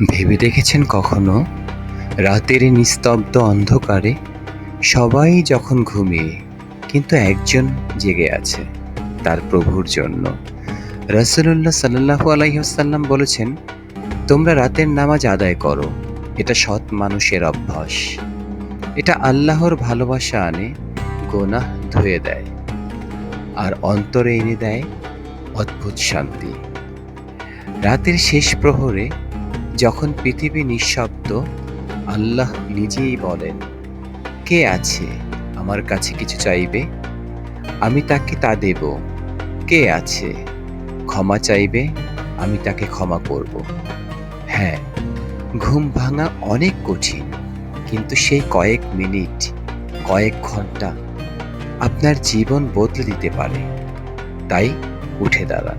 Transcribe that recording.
ভেবে দেখেছেন কখনো? রাতের নিস্তব্ধ অন্ধকারে সবাই যখন ঘুমিয়ে, কিন্তু একজন জেগে আছে তার প্রভুর জন্য। রসুল্লাহ সাল্লাহু আলাইসাল্লাম বলেছেন, তোমরা রাতের নামাজ আদায় করো। এটা সৎ মানুষের অভ্যাস। এটা আল্লাহর ভালোবাসা আনে, গোনাহ ধুয়ে দেয়। আর অন্তরে এনে দেয় অদ্ভুত শান্তি। রাতের শেষ প্রহরে যখন পৃথিবী নিঃশব্দ, আল্লাহ নিজেই বলেন, কে আছে? আমার কাছে কিছু চাইবে? আমি তাকে তা দেব। কে আছে? ক্ষমা চাইবে? আমি তাকে ক্ষমা করব। হ্যাঁ ঘুম ভাঙা অনেক কঠিন, কিন্তু সেই কয়েক মিনিট, কয়েক ঘণ্টা আপনার জীবন বদলে দিতে পারে। তাই উঠে দাঁড়ান।